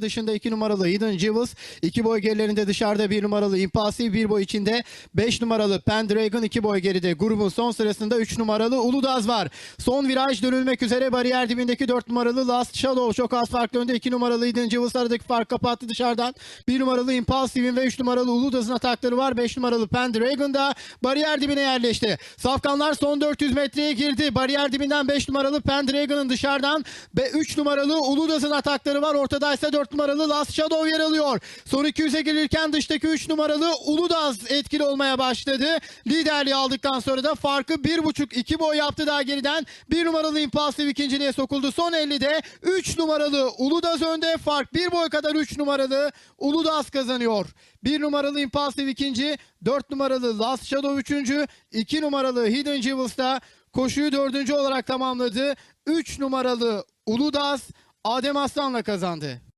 dışında 2 numaralı Hidden Jewels, 2 boy gerilerinde dışarıda 1 numaralı Impulsive, 1 boy içinde 5 numaralı Pendragon, 2 boy geride. Grubun son sırasında 3 numaralı Uludaz var. Son viraj dönülmek üzere bariyer dibindeki 4 numaralı Last Shadow çok az farklı önde. 2 numaralı Hidden Jewels aradaki fark kapattı dışarıdan. 1 numaralı Impulsive'in ve 3 numaralı Uludaz'ın atakları var. 5 numaralı Pendragon da bariyer dibine yerleşti. Safkanlar son 400 metreye girdi. Bariyer dibinden 5 numaralı Pendragon'ın dışarıdan ve 3 numaralı Uludaz'ın atakları var. Ortada ise 4 numaralı Last Shadow yer alıyor. Son 200'e girilirken dıştaki 3 numaralı Uludaz etkili olmaya başladı. Liderliği aldıktan sonra da farkı 1.5-2 boy yaptı daha geriden. 1 numaralı Impulsive ikinciliğe sokuldu. Son 50'de 3 numaralı Uludaz önde. Fark 1 boy kadar 3 numaralı Uludaz kazanıyor. 1 numaralı Impulsive ikinci, 4 numaralı Last Shadow üçüncü, 2 numaralı Hidden Jewels da koşuyu dördüncü olarak tamamladı. 3 numaralı Uludaz Adem Aslan'la kazandı.